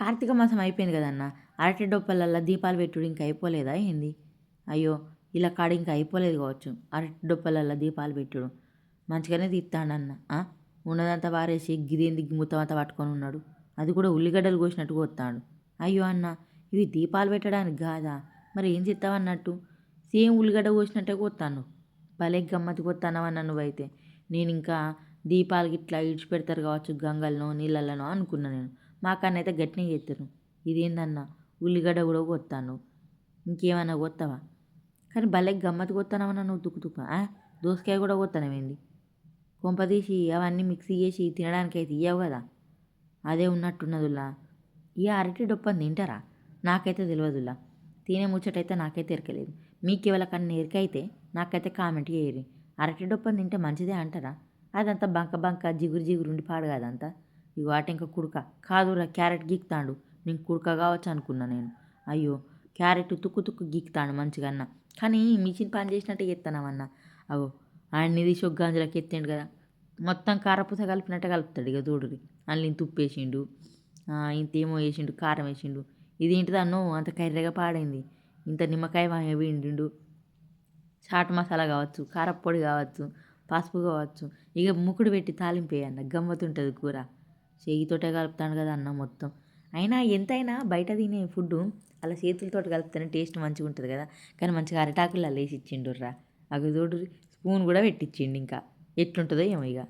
కార్తీక మాసం అయిపోయింది కదన్న. అరటి డొప్పలల్లో దీపాలు పెట్టుడు ఇంకా అయిపోలేదా ఏంది? అయ్యో ఇలా కాడ ఇంకా అయిపోలేదు కావచ్చు. అరటి డొప్పలల్లో దీపాలు పెట్టుడు. మంచిగానే తీస్తాడన్న ఉన్నదంతా వారేసి గిదేంది మొత్తం అంతా పట్టుకొని ఉన్నాడు. అది కూడా ఉల్లిగడ్డలు కోసినట్టు కొత్తాడు అయ్యో అన్న ఇవి దీపాలు పెట్టడానికి కాదా? మరి ఏం చేస్తావన్నట్టు సేమ్ ఉల్లిగడ్డ కోసినట్టే కొత్తాను. భలే గమ్మతి కొత్తానవన్న నువ్వైతే. నేను ఇంకా దీపాలు ఇట్లా ఇడిచి పెడతారు కావచ్చు గంగలనో నీళ్ళలోనో అనుకున్నా నేను. మా కన్నైతే గట్టినే చేస్తారు ఇదేందన్న? ఉల్లిగడ్డ కూడా కొత్తాను ఇంకేమన్నా కొత్తవా? కానీ భలే గమ్మత్తు కొత్తానవన్న నువ్వు తుక్కు తుక్కు? దోసకాయ కూడా కొత్తానవేంది? కొంపదీసి అవన్నీ మిక్సీ చేసి తినడానికి అయితే ఇయ్యవు కదా? అదే ఉన్నట్టున్నదులా ఈ అరటి డొప్పని తింటారా? నాకైతే తెలియదులా తినే ముచ్చటైతే నాకైతే ఎరకలేదు. మీకు ఎవరికన్నా ఎరికైతే నాకైతే కామెంట్ చేయరు. అరటి డొప్పని తింటే మంచిదే అంటారా? అదంతా బంక బంక జిగురు జిగురు ఉండి పాడు కదంతా. ఇగో అట ఇంకా కుడక. కాదురా క్యారెట్ గీక్తాడు. నేను కుడక కావచ్చు అనుకున్నా నేను. అయ్యో క్యారెట్ తుక్కు తుక్కు గీక్తాడు మంచిగా అన్న కానీ మిషన్ పని చేసినట్టే చేస్తానమన్నా అగో ఆయన నిధి ఒక ఎత్తిండు కదా. మొత్తం కారపూస కలిపినట్టే కలుపుతాడు ఇక చూడురి అందులో ఇంత ఉప్పు వేసిండు ఇంత ఏమో వేసిండు కారం వేసిండు. ఇదేంటిది అన్నో అంత కర్రెగా పాడైంది. ఇంత నిమ్మకాయ వా- పిండిండు. చాట్ మసాలా కావచ్చు కారప్పొడి కావచ్చు పసుపు కావచ్చు. ఇక ముక్కుడు పెట్టి తాలింపేయన్న గమ్మతుంటుంది కూర. చేయితోటే కలుపుతాను కదా అన్నం మొత్తం. అయినా ఎంతైనా బయట తినే ఫుడ్ అలా చేతులతో కలుపుతేనే టేస్ట్ మంచిగా ఉంటుంది కదా. కానీ మంచిగా అరిటాకులు వేసి ఇచ్చిండుర్రా అవి చూడు స్పూన్ కూడా పెట్టించిండు ఇంకా. ఎట్లుంటుందో ఏమో ఇక